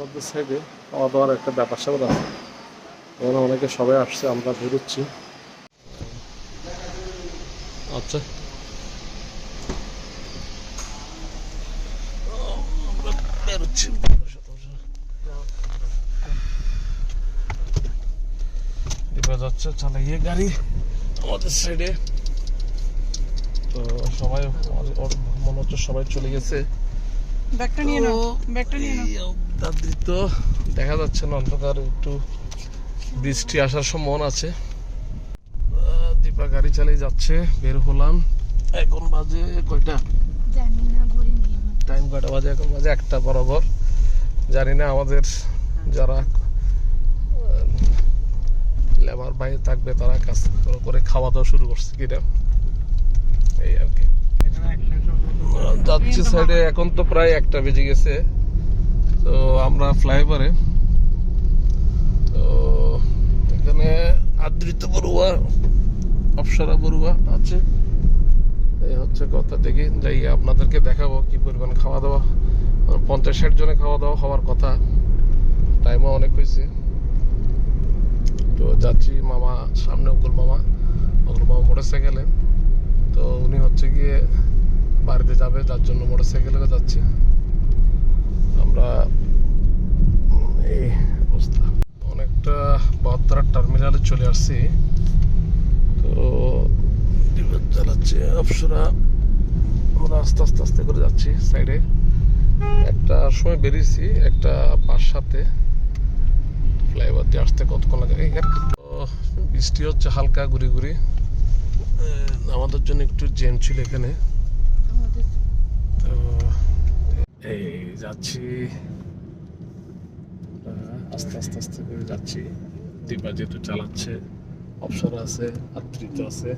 আমাদের সাইডে খাওয়া দাওয়ার একটা ব্যাপার স্যাপার আছে। ওখানে অনেকে সবাই আসছে, আমরা বেরোচ্ছি। আচ্ছা। বেরোচ্ছি। যাচ্ছে চালাইয়ে গাড়ি আমাদের সাইডে তো সবাই মনে হচ্ছে সবাই চলে গেছে। ব্যাগটা নিয়ে নাও ব্যাগটা নিয়ে নাও। দাদি তো দেখা যাচ্ছে না অন্ধকার একটু বৃষ্টি আসার সম্ভাবনা আছে। দীপা গাড়ি চালিয়ে যাচ্ছে বের হলাম। এখন বাজে কয়টা? জানি না ঘুরে নিয়ে টাইম কয়টা বাজে? এখন বাজে একটা বরাবর। জানি না আমাদের যারা লেবার বাইরে থাকবে তারা কাজ করে- করে খাওয়া দাওয়া শুরু করছে কিনা। এই আর কি। যাচ্ছি সাইডে এখন তো প্রায় একটা বেজে গেছে। তো আমরা ফ্লাইওভারে। তো এখানে আদৃত বড়ুয়া অপসরা বড়ুয়া আছে। এই হচ্ছে কথা দেখি যাই আপনাদেরকে দেখাবো কি পরিমাণ খাওয়া দাওয়া পঞ্চাশ ষাট জনে খাওয়া দাওয়া হওয়ার কথা। টাইমও অনেক হয়েছে। তো যাচ্ছি মামা সামনে অকুল মামা। অকুল মামা মোটর সাইকেলে তো উনি হচ্ছে গিয়ে বাড়িতে যাবে, যার জন্য মোটর সাইকেলে যাচ্ছি। আমরা এই অবস্থা। অনেকটা বহদ্দার টার্মিনালে চলে আসছি। তো চালাচ্ছে অপসরা আমরা আস্তে আস্তে আস্তে করে যাচ্ছি সাইডে একটা সময় বেরিয়েছি, একটা পাঁচ সাথে ফ্লাইওভার দিয়ে আসতে কতক্ষণ লাগে? বৃষ্টি হচ্ছে হালকা ঘুরি ঘুরি আমাদের জন্য একটু জ্যাম ছিল এখানে আমাদের তো যাচ্ছি। আস্তে আস্তে আস্তে করে যাচ্ছি। যেহেতু চালাচ্ছে অপসর আছে, আত্রিত আছে।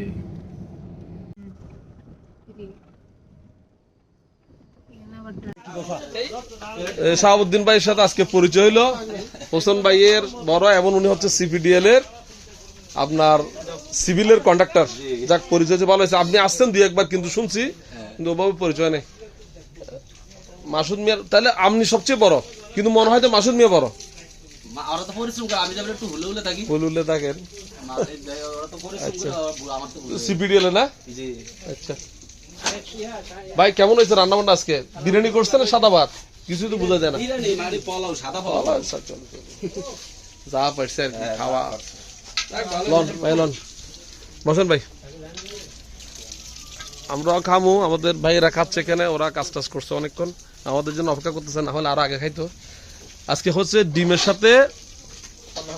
এই। শাহাবুদ্দিন ভাইয়ের সাথে আজকে পরিচয় হলো হোসেন ভাইয়ের বড় এমন উনি হচ্ছে সিপিডিএল এর আপনার সিভিলের কন্ডাক্টর যাক, পরিচয় ভালো হয়েছে। আপনি আসছেন দুই একবার কিন্তু শুনছি ওভাবে পরিচয় নেই। মাসুদ মিয়ার তাহলে আপনি সবচেয়ে বড়। কিন্তু মনে হয় যে মাসুদ মিয়া বড়। তো থাকেন। তো তো সিপিডিএল না? আচ্ছা। ভাই কেমন হয়েছে রান্না বান্না আজকে? বিরিয়ানি করছে না সাদা ভাত? কিছুই তো বোঝা যায় না। চলো। যা পারছে আর কি খাওয়া। লন ভাই লন। বসেন ভাই। আমরাও খামু আমাদের ভাইয়েরা খাচ্ছে এখানে ওরা কাজ টাজ করছে অনেকক্ষণ। আমাদের জন্য অপেক্ষা করতেছে না হলে আরও আগে খাইতো। আজকে হচ্ছে ডিমের সাথে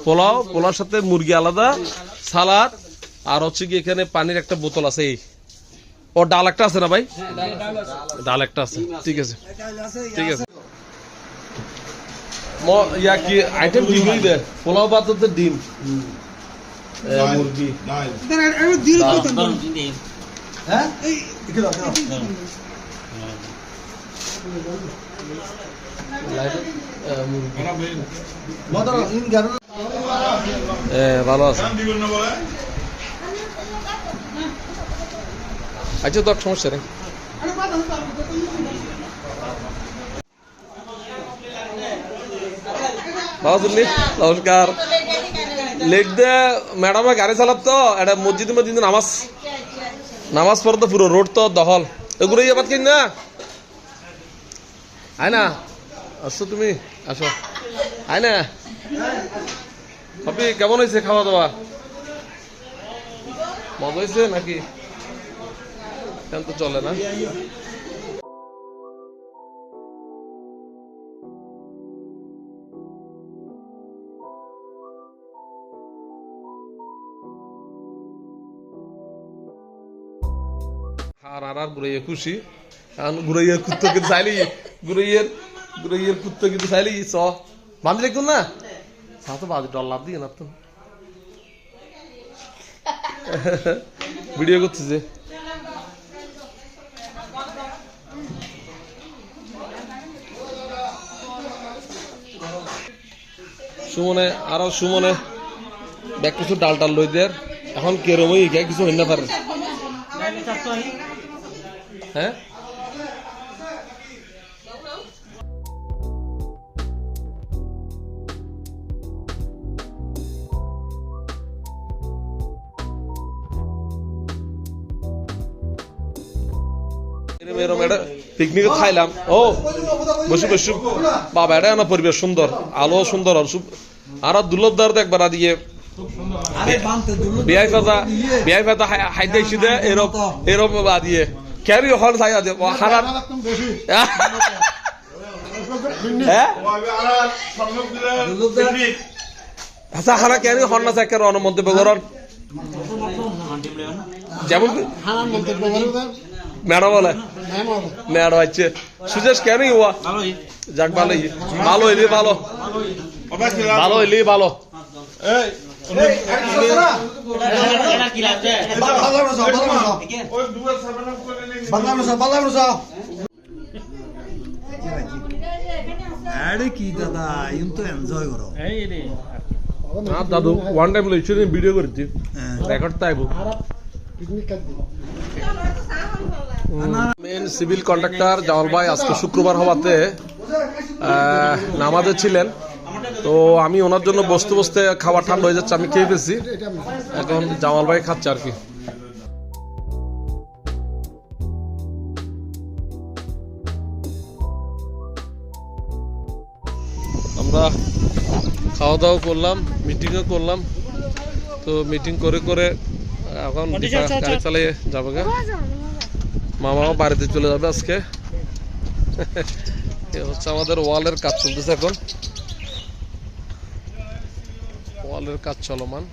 পোলাও পোলাওর সাথে মুরগি আলাদা সালাদ আর হচ্ছে কি এখানে পানির একটা বোতল আছে এই। ও ডাল একটা আছে না ভাই? ডাল একটা আছে ঠিক আছে। ঠিক আছে। ম- ইয়া কি আইটেম দে পোলাও ভাত ডিম। মুরগি। এ, ভালো আছে? আচ্ছা তো সমস্যা নেই। নমস্কার। লেট দে ম্যাডাম গাড়ি চালাত তো এটা মসজিদ মসজিদ নামাজ। নামাজ পড়ে তো পুরো রোড তো দহল এগুলো ইয়ে কিন না? আয় না, আসছো তুমি, আসো। আয় না। আপনি কেমন হয়েছে খাওয়া দাওয়া মজা হয়েছে নাকি? কেন তো চলে না। আর আর আর ঘুরাইয়া খুশি এখন ঘুরাইয়ার কুত্তো কিন্তু চাইলি ঘুরাইয়ের ঘুরাইয়ের কুত্তো কিন্তু চাইলি চ বান্ধি দেখুন না চা তো বাজে ডর লাভ দিয়ে না তো ভিডিও করছে যে সুমনে, আরও সুমনে, ব্যাগ কিছু ডাল টাল লই দেয়ার। এখন কেরমই কিছু হইনা পারে। হ্যাঁ? এরম এটা পিকনিকে খাইলাম। ও বসু বসু। বাবা এটা না পরিবেশ সুন্দর। আলো সুন্দর। আর দুর্লভদার দেখবার আদিকে বিয়াই ফাতা বিয়াই ফাতা হাইদাইছি দে এরম এরম আদিয়ে। ক্যারি হল থাকা দে হারার হ্যাঁ। আচ্ছা হারা ক্যারি হল না থাকে রণ মন্তব্য করন যেমন ম্যাডাম বলে। ম্যাডাম আছে সুজেশ কেন হওয়া যাক ভালো ভালো। হইলে ভালো ভালো হইলে ভালো। আরে কি দাদা ইউন তো এনজয় করো। না দাদু ওয়ান টাইম লইছি ভিডিও করছি। রেকর্ড তাইব মেন সিভিল কন্ট্রাক্টর জামাল ভাই আজকে শুক্রবার হওয়াতে নামাজে ছিলেন। তো আমি ওনার জন্য বসতে বসতে খাবার ঠান্ডা হয়ে যাচ্ছে আমি খেয়ে ফেলছি। এখন জামাল ভাই খাচ্ছে আর কি। আমরা খাওয়া দাওয়া করলাম মিটিংও করলাম। তো মিটিং করে করে এখন গাড়ি চালিয়ে যাবে গা। মামাও বাড়িতে চলে যাবে আজকে। হচ্ছে আমাদের ওয়ালের কাজ চলতেছে এখন। ওয়ালের কাজ চলমান।